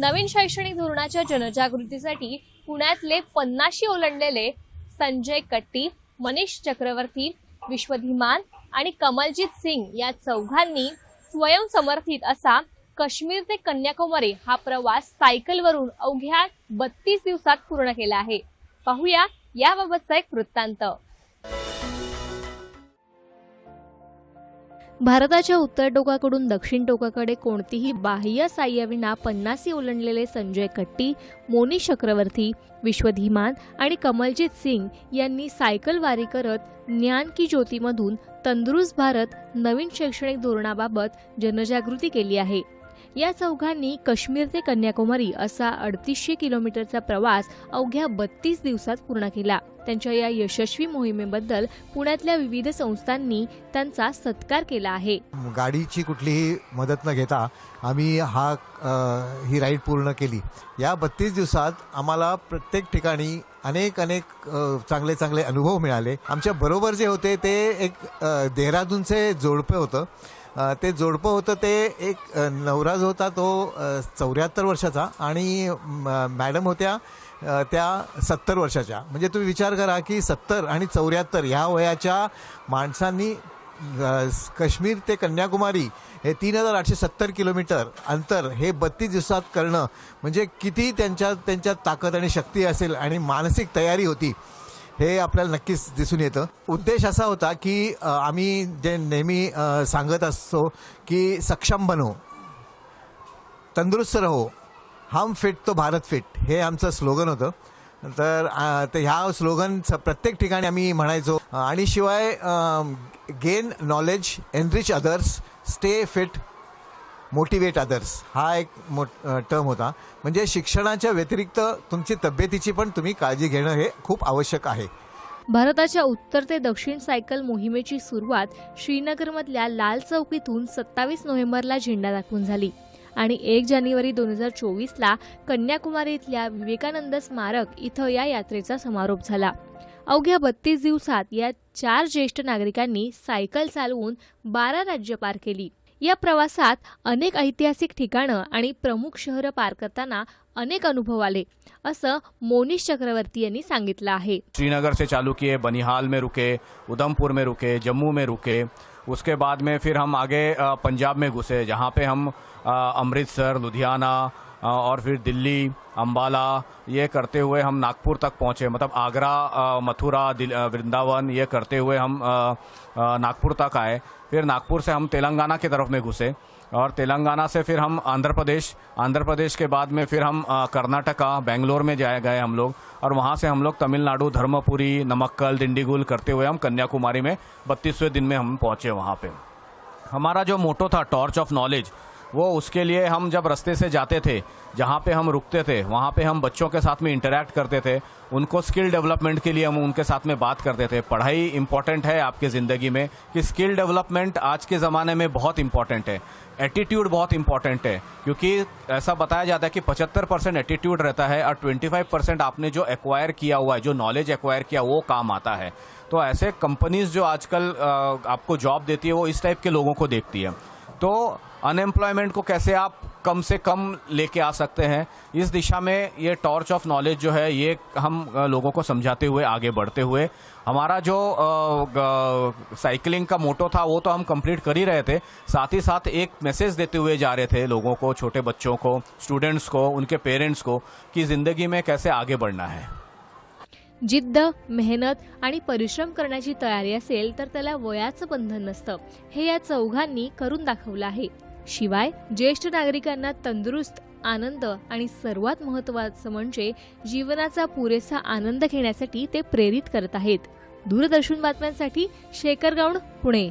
नवीन शैक्षणिक धोरणाच्या जनजागृतीसाठी पुण्यातले पन्नाशी ओलांडलेले संजय कट्टी मनीष चक्रवर्ती विश्वधिमान आणि कमलजीत सिंग या चौघांनी स्वयंसमर्थित असा काश्मीर ते कन्याकुमारी हा प्रवास सायकलवरून अवघ्या बत्तीस दिवसात पूर्ण केला आहे. पाहूया याबाबतचा एक वृत्तांत. भारताच्या उत्तर टोकाकडून दक्षिण टोकाकडे कोणतीही बाह्य साह्याविना पन्नासी ओलांडलेले संजय कट्टी मोनी चक्रवर्ती विश्वधीमान आणि कमलजीत सिंग यांनी सायकल वारी करत ज्ञान की ज्योतीमधून तंदुरुस्त भारत नवीन शैक्षणिक धोरणाबाबत जनजागृती केली आहे. या चौघांनी काश्मीर ते कन्याकुमारी असा अडतीसशे किलोमीटरचा प्रवास अवघ्या बत्तीस दिवसात पूर्ण केला. त्यांच्या या यशस्वी मोहिमेबद्दल पुण्यातल्या विविध संस्थांनी त्यांचा सत्कार केला आहे. गाडीची कुठलीही मदत न घेता आम्ही हा ही राईड पूर्ण केली. या बत्तीस दिवसात आम्हाला प्रत्येक ठिकाणी अनेक अनेक चांगले चांगले अनुभव मिळाले. आमच्या बरोबर जे होते ते एक देहरादूनचे जोडपे होतं. ते जोडपं होतं ते एक नवराज होता तो चौऱ्याहत्तर वर्षाचा आणि म- मॅडम होत्या त्या सत्तर वर्षाच्या. म्हणजे तुम्ही विचार करा की सत्तर आणि चौऱ्याहत्तर ह्या वयाच्या माणसांनी काश्मीर ते कन्याकुमारी हे तीन हजार आठशे सत्तर किलोमीटर अंतर हे बत्तीस दिवसात करणं म्हणजे किती त्यांच्या त्यांच्यात ताकद आणि शक्ती असेल आणि मानसिक तयारी होती. हे आपल्याला नक्कीच दिसून येतं. उद्देश असा होता की आम्ही जे नेहमी सांगत असतो की सक्षम बनो तंदुरुस्त राहो हम फिट तो भारत फिट हे आमचं स्लोगन होतं. तर ते ह्या स्लोगन प्रत्येक ठिकाणी आम्ही म्हणायचो. आणि शिवाय gain knowledge enrich others stay fit motivate others हा एक मोठ टर्म होता. म्हणजे शिक्षणाच्या व्यतिरिक्त तुमची तब्येतीची पण तुम्ही काळजी घेणं हे खूप आवश्यक आहे. भारताच्या उत्तर ते दक्षिण सायकल मोहिमेची सुरुवात श्रीनगरमधल्या लाल चौकीतून सत्तावीस नोव्हेंबरला झेंडा दाखवून झाली. आणि एक जानेवारी दोन हजार चोवीसला कन्याकुमारी इथल्या विवेकानंद स्मारक इथं या यात्रेचा समारोप झाला. अवघ्या बत्तीस दिवसात या चार ज्येष्ठ नागरिकांनी सायकल चालवून बारा राज्य पार केली. या प्रवासात अनेक ऐतिहासिक ठिकाणं आणि प्रमुख शहरं पार करताना अनेक अनुभव आले असं मोनीश चक्रवर्ती यांनी सांगितलं आहे. श्रीनगर से चालू किए बनिहाल में रुके उधमपुर में रुके जम्मू में रुके उसके बाद में फिर हम आगे पंजाब में घुसे जहाँ पे हम अमृतसर लुधियाना और फिर दिल्ली अम्बाला ये करते हुए हम नागपुर तक पहुँचे। मतलब आगरा मथुरा वृंदावन, ये करते हुए हम नागपुर तक आए। फिर नागपुर से हम तेलंगाना की तरफ़ में घुसे और तेलंगाना से फिर हम आंध्र प्रदेश आंध्र प्रदेश के बाद में फिर हम कर्नाटका, बेंगलोर में जाए गए हम लोग और वहाँ से हम लोग तमिलनाडु, धर्मपुरी, नमक्कल, दिंडीगुल करते हुए हम कन्याकुमारी में बत्तीसवें दिन में हम पहुँचे वहाँ पे। हमारा जो मोटो था, टॉर्च ऑफ़ नॉलेज वो उसके लिए हम जब रास्ते से जाते थे, जहाँ पे हम रुकते थे, वहाँ पे हम बच्चों के साथ में इंटरेक्ट करते थे, उनको स्किल डेवलपमेंट के लिए हम उनके साथ में बात करते थे। पढ़ाई इंपॉर्टेंट है आपकी ज़िंदगी में कि स्किल डेवलपमेंट आज के ज़माने में बहुत इंपॉर्टेंट है। एटीट्यूड बहुत इंपॉर्टेंट है, क्योंकि ऐसा बताया जाता है कि 75 परसेंट एटीट्यूड रहता है और 25 परसेंट आपने जो एक्वायर किया हुआ है, जो नॉलेज एक्वायर किया, वो काम आता है। तो ऐसे कंपनीज़ जो आजकल आपको जॉब देती है, वो इस टाइप के लोगों को देखती है। तो अनएम्प्लॉयमेंट को कैसे आप कम से कम लेके आ सकते हैं? इस दिशा में ये टॉर्च ऑफ नॉलेज जो है ये हम लोगों को समझाते हुए आगे बढ़ते हुए हमारा जो ग- साइकिलिंग का मोटो था वो तो हम कंप्लीट कर ही रहे थे। साथ ही साथ एक मैसेज देते हुए जा रहे थे लोगों को छोटे बच्चों को स्टूडेंट्स को उनके पेरेंट्स को कि ज़िंदगी में कैसे आगे बढ़ना है। जिद्द मेहनत आणि परिश्रम करण्याची तयारी असेल तर त्याला वयाचं बंधन नसतं. हे या चौघांनी करून दाखवलं आहे. शिवाय ज्येष्ठ नागरिकांना तंदुरुस्त आनंद आणि सर्वात महत्त्वाचं म्हणजे जीवनाचा पुरेसा आनंद घेण्यासाठी ते प्रेरित करत आहेत. दूरदर्शन बातम्यांसाठी शेखर गौड पुणे.